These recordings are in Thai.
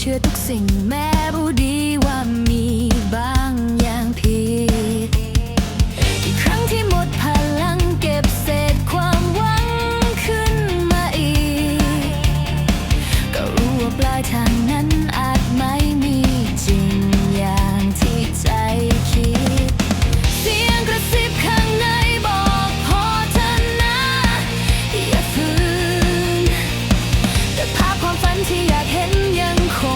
เชื่อทุกสิ่งแม้รู้ดีว่ามีบางอย่างผิด อีกครั้งที่หมดพลังเก็บเศษความหวังขึ้นมาอีก ก็รู้ว่าปลายทาง ความฝันที่อยากเห็นยังคง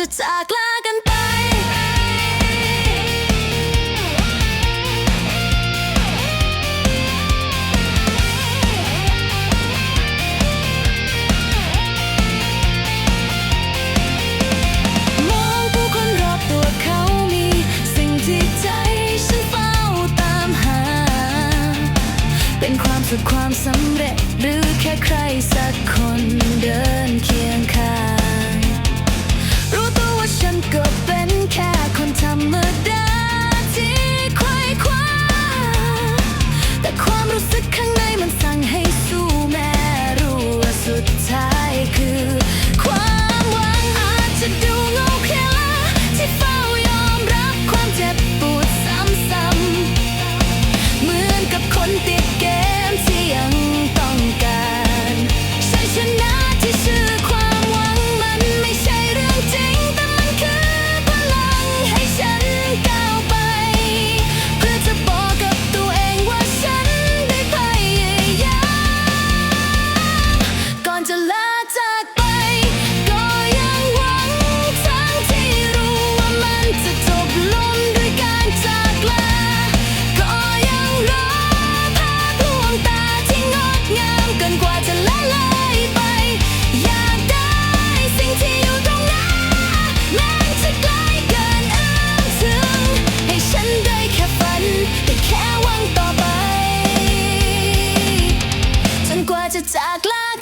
จะจากลากันไปเป็นความสุขความสำเร็จหรือแค่ใครสักคนเดินเคียงข้าง to talk like